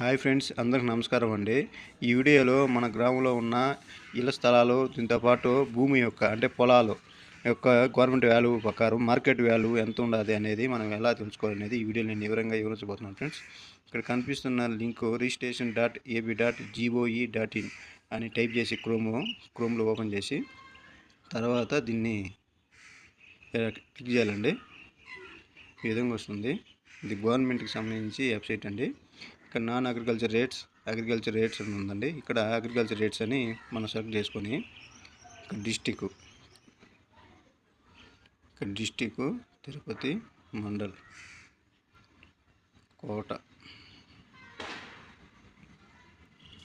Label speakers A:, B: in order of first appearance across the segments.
A: Hi friends అందరికి నమస్కారం అండి. ఈ వీడియోలో మన గ్రామంలో ఉన్న ఇళ్ళ స్థలాలు దీంతో పాటు భూమి యొక్క అంటే పొలాలు యొక్క గవర్నమెంట్ వాల్యూ ప్రకారం మార్కెట్ వాల్యూ ఎంత ఉండదు అనేది మనం ఎలా తెలుసుకోవాలనేది ఈ వీడియో నేను వివరంగా వివరించబోతున్నాను ఫ్రెండ్స్. ఇక్కడ కనిపిస్తున్న link registration dot A B dot G O E dot in అని టైప్ చేసి క్రోమ్ క్రోమ్లో ఓపెన్ చేసి తర్వాత దీన్ని క్లిక్ చేయాలండి. ఈ విధంగా వస్తుంది. ఇది గవర్నమెంట్కి సంబంధించి వెబ్సైట్ అండి. ఇక్కడ non agriculture rates agriculture rates అని ఉందండి. ఇక్కడ అగ్రికల్చర్ రేట్స్ అని మనం సెలెక్ట్ చేసుకొని ఇక్కడ డిస్టిక్ ఇక్కడ డిస్టిక్ తిరుపతి మండల్ కోట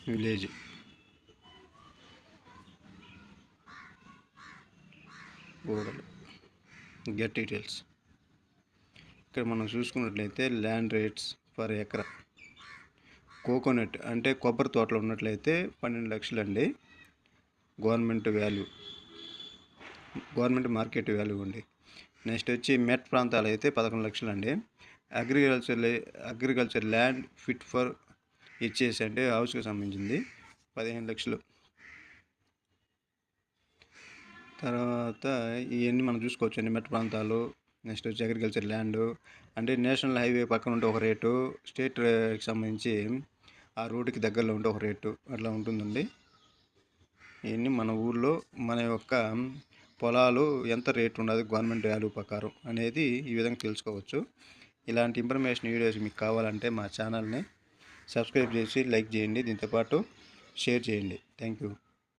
A: విలేజ్ గోడలు గెట్ డీటెయిల్స్ ఇక్కడ మనం చూసుకున్నట్లయితే ల్యాండ్ రేట్స్ పర్ ఎకరా కోకోనట్ అంటే కొబ్బరి తోటలు ఉన్నట్లయితే పన్నెండు లక్షలు అండి government value. Government market value అండి. నెక్స్ట్ వచ్చి మెట్ ప్రాంతాలు అయితే పదకొండు లక్షలు అండి agriculture agriculture land fit for ఇచ్చేసి అంటే హౌస్కి సంబంధించింది పదిహేను లక్షలు. తర్వాత ఇవన్నీ మనం చూసుకోవచ్చు అండి మెట్ట ప్రాంతాలు. నెక్స్ట్ వచ్చి అగ్రికల్చర్ ల్యాండ్. అంటే నేషనల్ హైవే పక్కన ఉంటే ఒక రేటు. స్టేట్కి సంబంధించి ఆ రోడ్డుకి దగ్గరలో ఉండే ఒక రేటు అట్లా ఉంటుందండి. ఇవన్నీ మన ఊర్లో మన యొక్క పొలాలు ఎంత రేటు ఉండదు గవర్నమెంట్ వాల్యూ ప్రకారం అనేది ఈ విధంగా తెలుసుకోవచ్చు. ఇలాంటి ఇన్ఫర్మేషన్ వీడియోస్ మీకు కావాలంటే మా ఛానల్ని సబ్స్క్రైబ్ చేసి లైక్ చేయండి. దీంతోపాటు షేర్ చేయండి. Thank you.